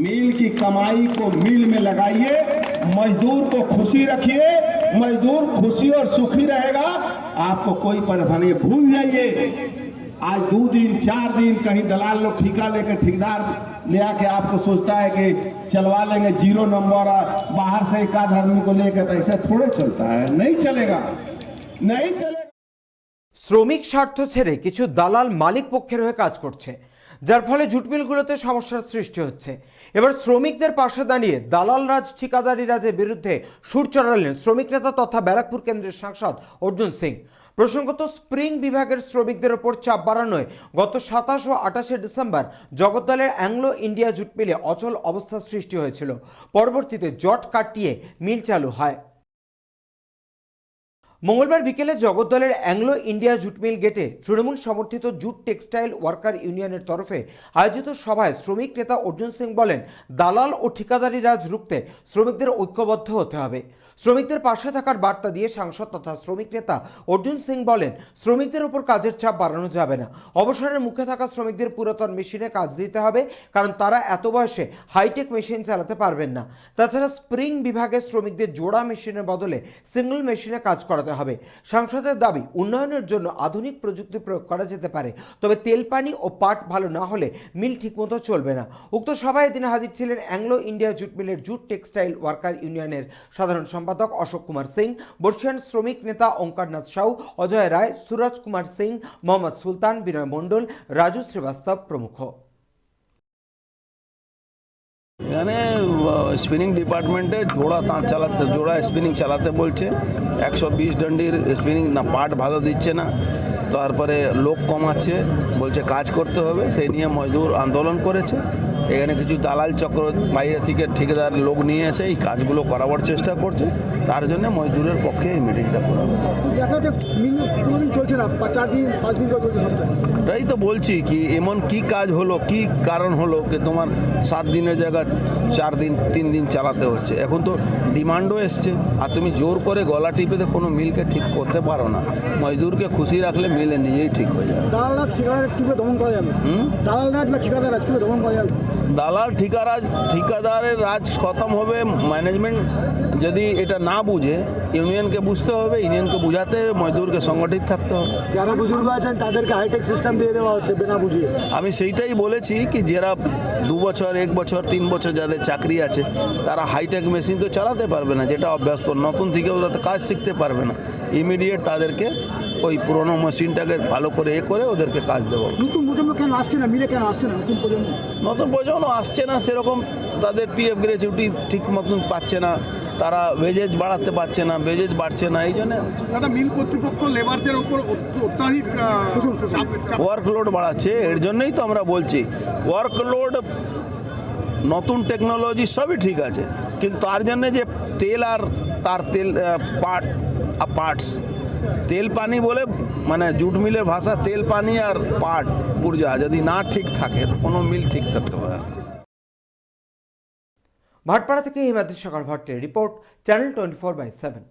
मिल की कमाई को मिल में लगाइए मजदूर को खुशी रखिए मजदूर खुशी और सुखी रहेगा आपको कोई परेशानी है। भूल जाइए आज दो दिन चार दिन कहीं दलाल लोग ठिका लेके ठेकेदार ले आके आपको सोचता है कि चलवा लेंगे जीरो नंबर और बाहर से एक आध आदमी को लेकर तो ऐसा थोड़े चलता है नहीं चलेगा नहीं चलेगा শ্রমিক স্বার্থ ছেড়ে কিছু দালাল মালিক পক্ষের হয়ে কাজ করছে যার ফলে জুটমিলগুলোতে সমস্যার সৃষ্টি হচ্ছে। এবার শ্রমিকদের পাশে দাঁড়িয়ে দালাল রাজ, ঠিকাদারি রাজের বিরুদ্ধে সুর চড়ালেন শ্রমিক নেতা তথা ব্যারাকপুর কেন্দ্রের সাংসদ অর্জুন সিং। প্রসঙ্গত, স্প্রিং বিভাগের শ্রমিকদের ওপর চাপ বাড়ানোয় গত সাতাশ ও আঠাশে ডিসেম্বর জগদ্দলের অ্যাংলো ইন্ডিয়া জুট মিলে অচল অবস্থা সৃষ্টি হয়েছিল। পরবর্তীতে জট কাটিয়ে মিল চালু হয়। মঙ্গলবার বিকেলে জগদ্দলের অ্যাংলো ইন্ডিয়া জুট মিল গেটে তৃণমূল সমর্থিত জুট টেক্সটাইল ওয়ার্কার ইউনিয়নের তরফে আয়োজিত সভায় শ্রমিক নেতা অর্জুন সিং বলেন, দালাল ও ঠিকাদারি রাজ রুখতে শ্রমিকদের ঐক্যবদ্ধ হতে হবে। শ্রমিকদের পাশে থাকার বার্তা দিয়ে সাংসদ তথা শ্রমিক নেতা অর্জুন সিং বলেন, শ্রমিকদের উপর কাজের চাপ বাড়ানো যাবে না। অবসরের মুখে থাকা শ্রমিকদের পুরাতন মেশিনে কাজ দিতে হবে, কারণ তারা এত বয়সে হাইটেক মেশিন চালাতে পারবেন না। তাছাড়া স্প্রিং বিভাগে শ্রমিকদের জোড়া মেশিনের বদলে সিঙ্গল মেশিনে কাজ করাতে হবে। সাংসদের দাবি, উন্নয়নের জন্য আধুনিক প্রযুক্তি প্রয়োগ করা যেতে পারে, তবে তেল পানি ও পাট ভালো না হলে মিল ঠিকমতো চলবে না। উক্ত সভায় এদিন হাজির ছিলেন অ্যাংলো ইন্ডিয়া জুট মিলের জুট টেক্সটাইল ওয়ার্কার ইউনিয়নের সাধারণ সম্পাদক অশোক কুমার সিং, বর্ষিয়ান শ্রমিক নেতা ওঙ্কারনাথ সাউ, অজয় রায়, সুরজ কুমার সিং, মোহাম্মদ সুলতান, বিনয় মণ্ডল, রাজু শ্রীবাস্তব প্রমুখ। এখানে স্পিনিং ডিপার্টমেন্টে জোড়া তাঁত চালাতে, জোড়া স্পিনিং চালাতে বলছে। একশো বিশ ডান্ডির স্পিনিং না পার্ট ভালো দিচ্ছে না। তারপরে লোক কমাচ্ছে বলছে কাজ করতে হবে সেই নিয়ে মজদুর আন্দোলন করেছে। এখানে কিছু দালাল চক্র বাইরে থেকে ঠিকাদার লোক নিয়ে এসে এই কাজগুলো করাবার চেষ্টা করছে তার জন্য মজদুরের পক্ষে এই মিটিংটা করা তাই তো বলছি কি এমন কি কাজ হলো কি কারণ হলো কি তোমার সাত দিনের জায়গা চার দিন তিন দিন চালাতে হচ্ছে। এখন তো ডিমান্ডও এসছে। আর তুমি জোর করে গলা টিপে কোনো মিলকে ঠিক করতে পারো না। মজদুরকে খুশি রাখলে মিলে নিজেই ঠিক হয়ে যাবে। দালাল রাজ সিগারেট কীভাবে দমন করা যাবে? দালাল রাজ বা ঠিকাদার রাজ কীভাবে দমন করা যাবে? দালাল ঠিকারাজ ঠিকাদারের রাজ খতম হবে ম্যানেজমেন্ট যদি এটা না বুঝে ইউনিয়নকে বুঝতে হবে ইউনিয়নকে বুঝাতে হবে মজদুরকে সংগঠিত থাকতে হবে। যারা বুজুর্গ আছেন তাদেরকে হাইটেক সিস্টেম দিয়ে দেওয়া হচ্ছে বিনা বুঝিয়ে। আমি সেইটাই বলেছি কি যারা দু বছর এক বছর তিন বছর যাদের চাকরি আছে তারা হাইটেক মেশিন তো চালাতে পারবে না যেটা অভ্যস্ত নতুন থেকে ওরা তো কাজ শিখতে পারবে না। ইমিডিয়েট তাদেরকে ওই পুরোনো মেশিনটাকে ভালো করে এ করে ওদেরকে কাজ দেবো। নতুন প্রজন্ম কেন আসছে না? মিলে কেন আসছে না নতুন প্রজন্ম? নতুন প্রজন্ম আসছে না সেরকম তাদের পিএফ গ্র্যাচুইটি ঠিক মতন পাচ্ছে না তারা ওয়েজেজ বাড়াতে পারছে না ওয়েজেজ বাড়ছে না এই জন্য দাদা মিল কর্তৃপক্ষ লেবারদের উপর অত- অত্যাধিক ওয়ার্কলোড বাড়াচ্ছে এর জন্যই তো আমরা বলছি ওয়ার্কলোড নতুন টেকনোলজি সবই ঠিক আছে কিন্তু তার জন্য যে তেল আর তার তেল পাট পার্টস তেল পানি বলে মানে জুট মিলের ভাষা তেল পানি আর পাট পুরজা। যদি না ঠিক থাকে, তো কোনো মিল ঠিক থাকতে পারে ভাটপাড়া থেকে Himadri Sagar ভট্টের report, channel twenty four by seven.